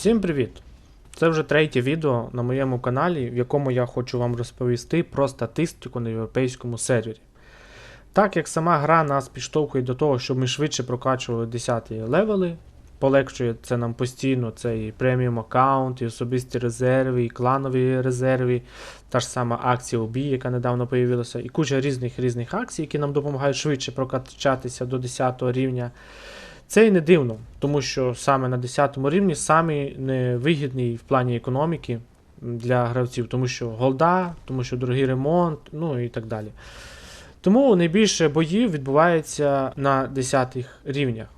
Всім привіт! Це вже третє відео на моєму каналі, в якому я хочу вам розповісти про статистику на європейському сервері. Так як сама гра нас підштовхує до того, щоб ми швидше прокачували 10 левели, полегшує це нам постійно, це і преміум аккаунт, і особисті резерви, і кланові резерви, та ж сама акція обій, яка недавно появилася, і куча різних різних акцій, які нам допомагають швидше прокачатися до 10 рівня. Це і не дивно, тому що саме на 10 рівні самий невигідний в плані економіки для гравців, тому що голда, тому що дорогий ремонт, ну і так далі. Тому найбільше боїв відбувається на 10 рівнях.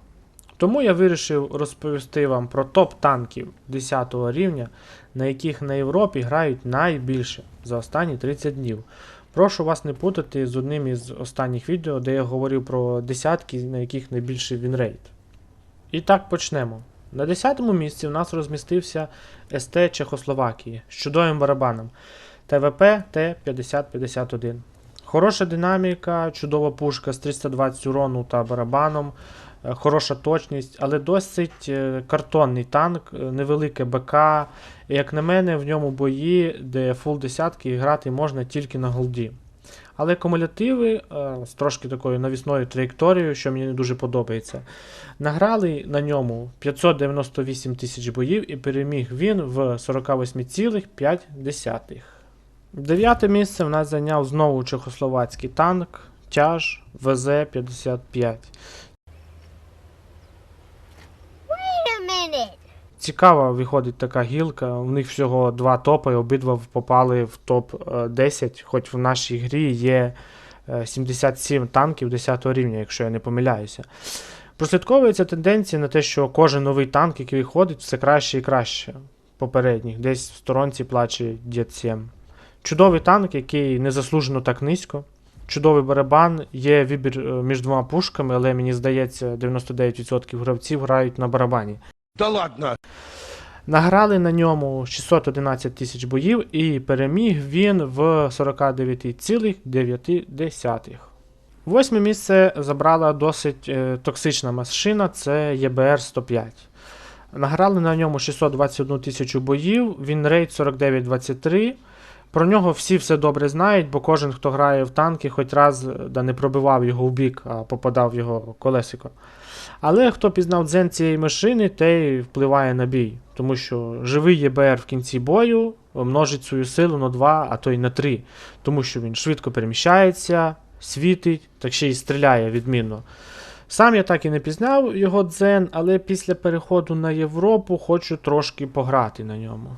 Тому я вирішив розповісти вам про топ танків 10 рівня, на яких на Європі грають найбільше за останні 30 днів. Прошу вас не путати з одним із останніх відео, де я говорив про десятки, на яких найбільший вінрейт. І так почнемо. На 10-му місці у нас розмістився СТ Чехословакії з чудовим барабаном ТВП Т-5051. Хороша динаміка, чудова пушка з 320 урону та барабаном, е, хороша точність, але досить е, картонний танк, е, невелике БК. Як на мене, в ньому бої, де фул десятки грати можна тільки на голді. Але кумулятиви е, з трошки такою навісною траєкторією, що мені не дуже подобається. Награли на ньому 598 тисяч боїв і переміг він в 48,5. Дев'яте місце в нас зайняв знову чехословацький танк Тяж ВЗ-55. Цікава виходить така гілка. У них всього два топи, обидва попали в топ-10, хоч в нашій грі є е, 77 танків 10 рівня, якщо я не помиляюся. Прослідковується тенденція на те, що кожен новий танк, який виходить, все краще і краще попередніх. Десь в сторонці плаче Дід 7. Чудовий танк, який незаслужено так низько. Чудовий барабан, є вибір е, між двома пушками, але мені здається, 99% гравців грають на барабані. Да ладно. Награли на ньому 611 тисяч боїв і переміг він в 49,9. Восьме місце забрала досить е, токсична машина, це ЄБР-105. Награли на ньому 621 тисячу боїв, він рейд 49-23. Про нього всі все добре знають, бо кожен, хто грає в танки, хоч раз е, да не пробивав його в бік, а попадав в його колесико. Але хто пізнав дзен цієї машини, той впливає на бій, тому що живий ЄБР в кінці бою множить свою силу на 2, а то й на 3, тому що він швидко переміщається, світить, так ще й стріляє відмінно. Сам я так і не пізнав його дзен, але після переходу на Європу хочу трошки пограти на ньому.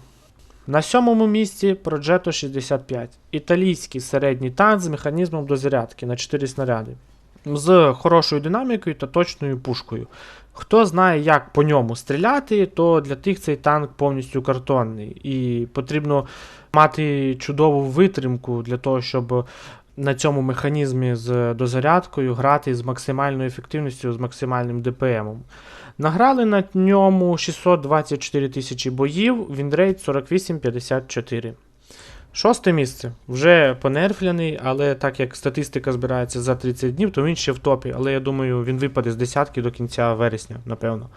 На сьомому місці Progetto 65. Італійський середній танк з механізмом дозарядки на 4 снаряди. З хорошою динамікою та точною пушкою. Хто знає, як по ньому стріляти, то для тих цей танк повністю картонний. І потрібно мати чудову витримку для того, щоб на цьому механізмі з дозарядкою грати з максимальною ефективністю, з максимальним ДПМом. Награли на ньому 624 тисячі боїв, вінрейт 48,54. Шосте місце. Вже понерфляний, але так як статистика збирається за 30 днів, то він ще в топі. Але я думаю, він випаде з десятки до кінця вересня, напевно.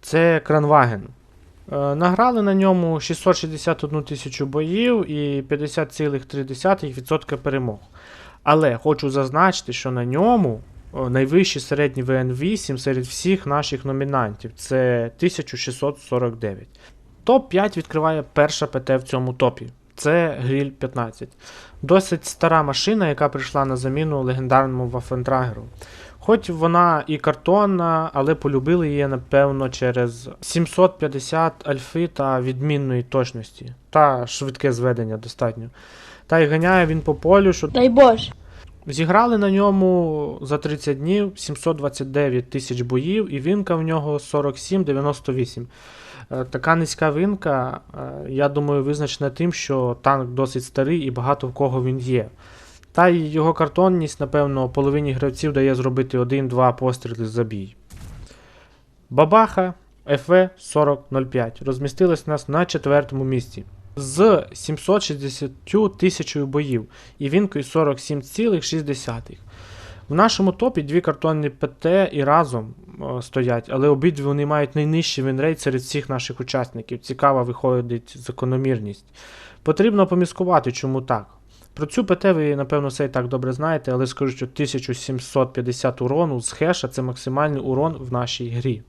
Це Кранваген. Е, Награли на ньому 661 тисячу боїв і 50,3% перемог. Але хочу зазначити, що на ньому найвищий середній ВН8 серед всіх наших номінантів це 1649. Топ-5 відкриває перша ПТ в цьому топі. Це Гріль 15. Досить стара машина, яка прийшла на заміну легендарному Вафентрагеру. Хоч вона і картонна, але полюбили її, напевно, через 750 альфи та відмінної точності. Та швидке зведення достатньо. Та й ганяє він по полю, що Дай Боже. Зіграли на ньому за 30 днів 729 тисяч боїв, і вінка в нього 47,98. Е, Така низька винка, е, я думаю, визначена тим, що танк досить старий і багато в кого він є. Та й його картонність, напевно, половині гравців дає зробити 1-2 постріли за бій. Бабаха FV 4005 розмістилась у нас на четвертому місці з 760 тисячою боїв і вінкою 47,6. В нашому топі дві картонні ПТ і разом е, стоять, але обидві вони мають найнижчий вінрейт серед всіх наших учасників. Цікава виходить закономірність. Потрібно поміскувати, чому так. Про цю ПТ ви, напевно, все і так добре знаєте, але скажу, що 1750 урону з хеша це максимальний урон в нашій грі.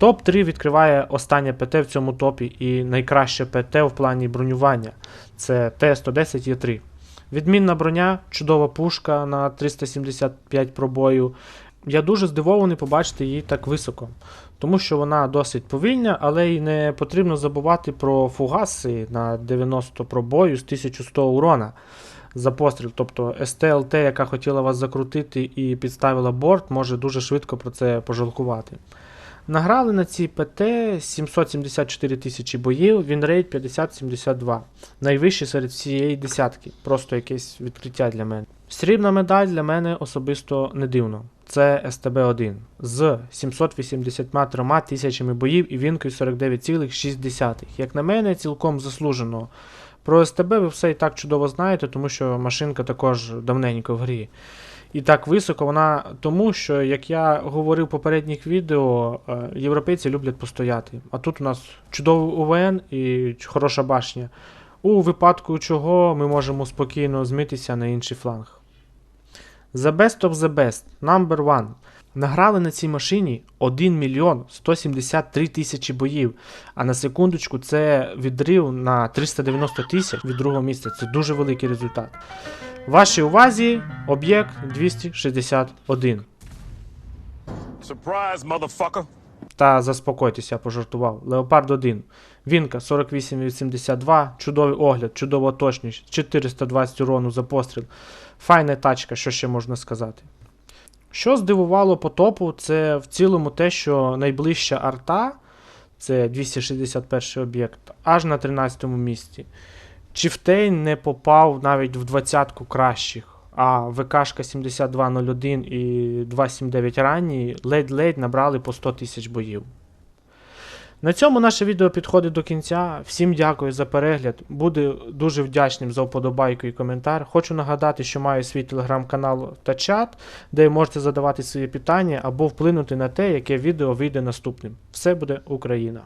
Топ-3 відкриває останнє ПТ в цьому топі і найкраще ПТ в плані бронювання. Це Т-110Е3. Відмінна броня, чудова пушка на 375 пробою. Я дуже здивований побачити її так високо, тому що вона досить повільна, але й не потрібно забувати про фугаси на 90 пробою з 1100 урона за постріл. Тобто СТЛТ, яка хотіла вас закрутити і підставила борт, може дуже швидко про це пожалкувати. Награли на цій ПТ 774 тисячі боїв, вінрейт 50-72. Найвищий серед всієї десятки. Просто якесь відкриття для мене. Срібна медаль для мене особисто не дивно. Це СТБ-1 з 783 тисячами боїв і вінкою 49,6. Як на мене, цілком заслужено. Про СТБ ви все і так чудово знаєте, тому що машинка також давненько в грі. І так високо вона тому, що, як я говорив в попередніх відео, е, європейці люблять постояти. А тут у нас чудовий УВН і хороша башня. У випадку чого ми можемо спокійно змитися на інший фланг. The best of the best, number one. Награли на цій машині 1 мільйон 173 тисячі боїв. А на секундочку це відрив на 390 тисяч від другого місця. Це дуже великий результат. Вашій увазі об'єкт 261. Surprise, motherfucker. Та заспокойтеся, пожартував. Леопард 1. Вінка 48,82, чудовий огляд, чудова точність, 420 урону за постріл. Файна тачка, що ще можна сказати. Що здивувало по топу, це в цілому те, що найближча арта, це 261 об'єкт, аж на 13 місці. Чіфтейн не попав навіть в двадцятку кращих, а ВКшка 7201 і 279 ранні ледь-ледь набрали по 100 тисяч боїв. На цьому наше відео підходить до кінця. Всім дякую за перегляд. Буду дуже вдячним за вподобайку і коментар. Хочу нагадати, що маю свій телеграм-канал та чат, де можете задавати свої питання або вплинути на те, яке відео вийде наступним. Все буде Україна!